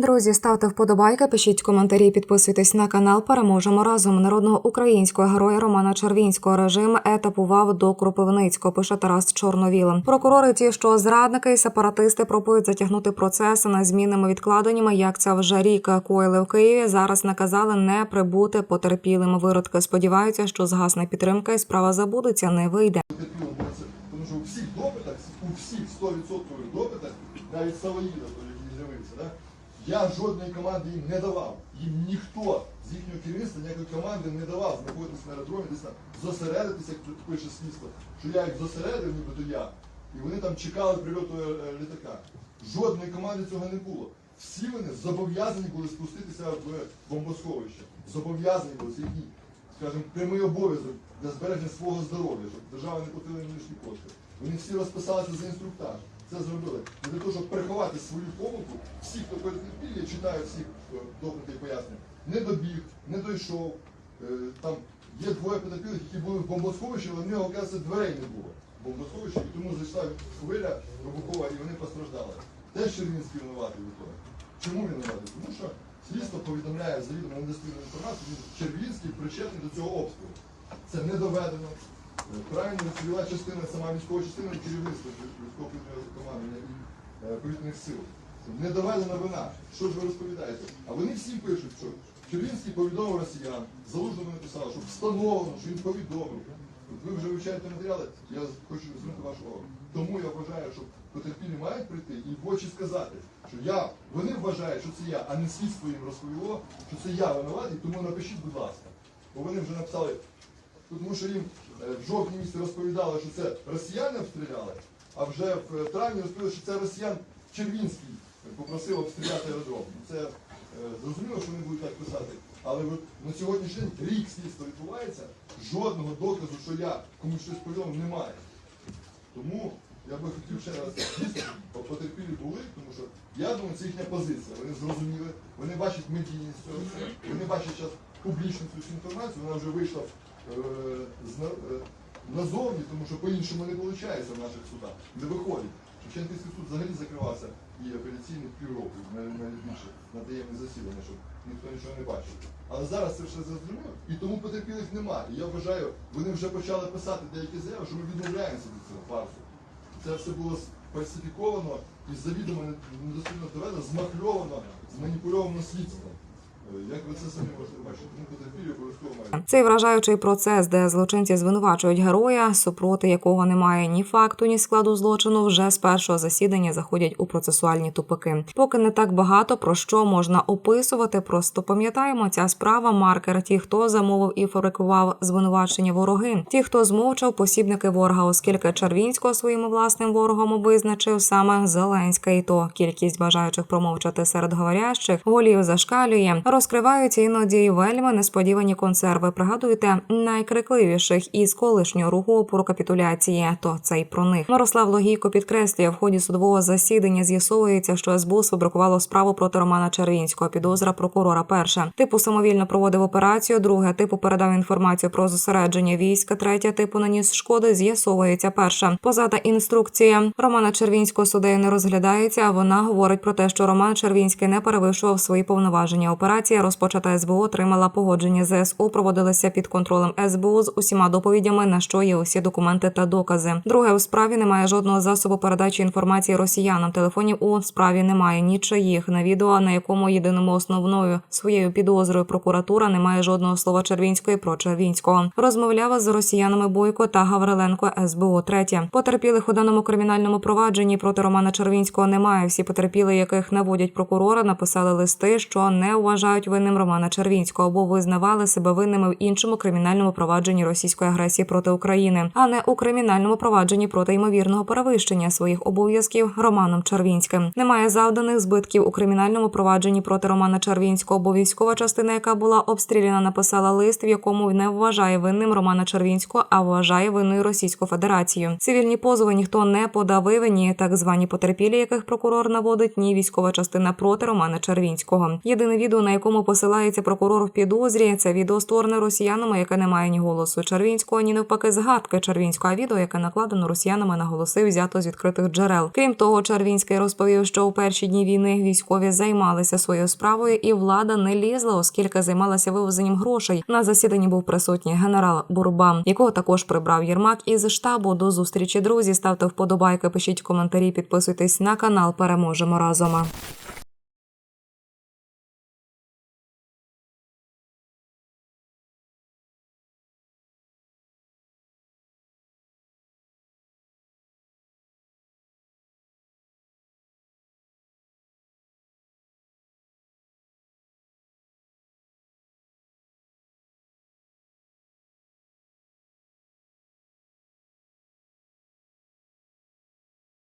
Друзі, ставте вподобайки, пишіть коментарі, підписуйтесь на канал. Переможемо разом. Народного українського героя Романа Червінського режим етапував до Кропивницького. Пише Тарас Чорновіл. Прокурори, ті, що зрадники і сепаратисти пробують затягнути процеси на змінами відкладеннями, як це вже рік коїли в Києві. Зараз наказали не прибути потерпілим. Виродки сподіваються, що згасне підтримка і справа забудеться, не вийде. Тому що у всіх допитах, у всіх 100% допитах, навіть Салаїда, той, який з'явився, да, я жодної команди їм не давав. Їм ніхто з їхнього керівництва ніякої команди не давав знаходитися на аеродромі, десь там зосередитися, як пише слідство, що я їх зосередив, нібито я, і вони там чекали прильоту е, е, літака. Жодної команди цього не було. Всі вони зобов'язані були спуститися в бомбосховище. Зобов'язані були, це їхній скажімо, прямий обов'язок для збереження свого здоров'я, щоб держава не платила лишні кошти. Вони всі розписалися за інструктаж. Це зробили. Для того, щоб приховати свою помилку, всі, хто потерпів, я читаю всіх е, допити і пояснень, не добіг, не дійшов. Е, Там є двоє потерпілих, які були в бомбосховищі, але в нього, оказується, дверей не було в бомбосховищі, і тому зайшла хвиля вибухова, і вони постраждали. Теж Червінський винуватий в тому. Чому він винуватий? Тому що слідство повідомляє завідомо недостовірну інформацію, Червінський причетний до цього обстрілу. Це не доведено. Правильно цільова частина, сама військова частина керівництва військово-повітряного командування і е, повітряних сил. Не доведена вина. Що ж ви розповідаєте? А вони всім пишуть, що Червінський повідомив росіян, залужному написав, що встановлено, що він повідомив. Ви вже вивчаєте матеріали, я хочу звернути вашу увагу. Тому я вважаю, що потерпілі мають прийти і в очі сказати, що я, вони вважають, що це я, а не слідство їм розповіло, що це я винуватий, тому напишіть, будь ласка. Бо вони вже написали, тому що їм е, в жовтні місяці розповідали, що це росіяни обстріляли, а вже в е, травні розповіли, що це росіян Червінський попросив обстріляти аеродром. Ну, Це е, зрозуміло, що вони будуть так писати. Але от на сьогоднішній день рік слідства відбувається, жодного доказу, що я комусь щось повідомив, немає. Тому я би хотів ще раз дійсно, потерпілі були, тому що я думаю, це їхня позиція. Вони зрозуміли, вони бачать медійність цього вони бачать зараз публічну цю інформацію, вона вже вийшла назовні, тому що по-іншому не виходить в наших судах, не виходить. Шевченківський суд взагалі закривався і апеляційний півроку, навіть більше, на таємне засідання, щоб ніхто нічого не бачив. Але зараз це все зрозуміло, і тому потерпілих немає. І я вважаю, вони вже почали писати деякі заяви, що ми відмовляємося від цього фарсу. Це все було фальсифіковано і завідомо недостатньо доведено, змахльовано, зманіпульовано слідством. Як ви це самі мають. Цей вражаючий процес, де злочинці звинувачують героя, супроти якого немає ні факту, ні складу злочину, вже з першого засідання заходять у процесуальні тупики. Поки не так багато про що можна описувати. Просто пам'ятаємо, ця справа маркер. Ті, хто замовив і фабрикував звинувачення вороги, ті, хто змовчав посібники ворога, оскільки Червінського своїм власним ворогом визначив саме Зеленська, і то кількість бажаючих промовчати серед говорящих голів зашкалює. Розкриваються іноді вельми несподівані консерви. Пригадуєте найкрикливіших із колишнього руху опору капітуляції. То це й про них. Мирослав Логійко підкреслює, в ході судового засідання з'ясовується, що СБУ сфабрикувало справу проти Романа Червінського. Підозра прокурора. Перша типу самовільно проводив операцію. Друге типу передав інформацію про зосередження війська. Третя типу наніс шкоди. З'ясовується перша. Позата інструкція Романа Червінського судею не розглядається. А вона говорить про те, що Роман Червінський не перевищував свої повноваження. Операція розпочата СБУ отримала погодження ЗСУ. Проводилася під контролем СБУ з усіма доповідями, на що є усі документи та докази. Друге у справі немає жодного засобу передачі інформації росіянам. Телефонів у справі немає нічиїх. На відео, на якому єдиному основною своєю підозрою прокуратура не має жодного слова Червінської про Червінського. Розмовляла з росіянами Бойко та Гавриленко СБУ. Третє потерпілих у даному кримінальному провадженні проти Романа Червінського немає. Всі потерпіли, яких наводять прокурора, написали листи, що не вважають винним Романа Червінського або визнавали себе винними в іншому кримінальному провадженні російської агресії проти України, а не у кримінальному провадженні проти ймовірного перевищення своїх обов'язків Романом Червінським. Немає завданих збитків у кримінальному провадженні проти Романа Червінського, бо військова частина, яка була обстріляна, написала лист, в якому не вважає винним Романа Червінського, а вважає винною Російську Федерацію. Цивільні позови ніхто не подавив, ні так звані потерпілі, яких прокурор наводить, ні військова частина проти Романа Червінського. Єдине відео, на якому посилається прокурор в підозрі. Це відео створене росіянами, яке не має ні голосу Червінського, ні навпаки згадки Червінського. А відео, яке накладено росіянами на голоси, взято з відкритих джерел. Крім того, Червінський розповів, що у перші дні війни військові займалися своєю справою, і влада не лізла, оскільки займалася вивезенням грошей. На засіданні був присутній генерал Бурбан, якого також прибрав Єрмак із штабу. До зустрічі друзі. Ставте вподобайки, пишіть коментарі, підписуйтесь на канал. Переможемо разом.